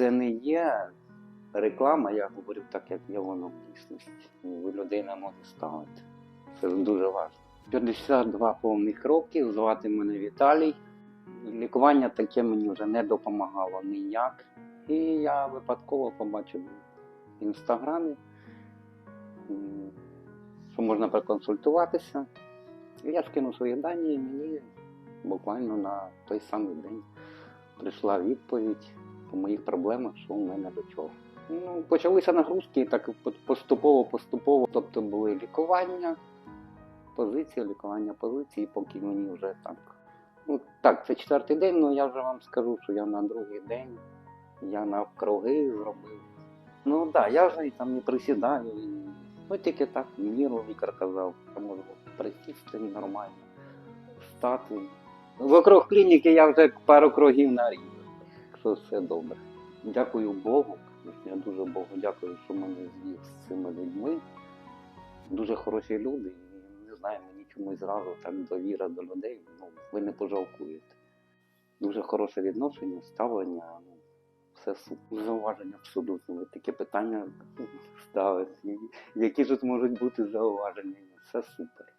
це не є реклама, я говорю так, як є воно в дійсності. Людина може ставити. Це дуже важливо. 52 повних роки, звати мене Віталій. Лікування таке мені вже не допомагало ніяк. І я випадково побачив в інстаграмі, що можна проконсультуватися. Я скинув свої дані, і мені буквально на той самий день прийшла відповідь по моїх проблемах, що у мене до чого. Ну, почалися нагрузки, так поступово, поступово. Тобто були лікування, позиції, лікування позиції, поки мені вже так. Ну так, це четвертий день, але я вже вам скажу, що я на другий день, я навкруги зробив. Ну так, да, я вже і там не присідаю. Ну тільки так, міру лікар казав, що можу присісти нормально, встати. Вокруг клініки я вже пару кругів нарізав, що все добре. Дякую Богу. Я дуже Богу дякую, що мене звів з цими людьми. Дуже хороші люди. І не знаю, мені чомусь зразу так довіра до людей. Ну, ви не пожалкуєте. Дуже хороше відношення, ставлення. Ну, все. Зауваження абсолютно. Ви таке питання ставите. Які ж можуть бути зауваження? Все супер.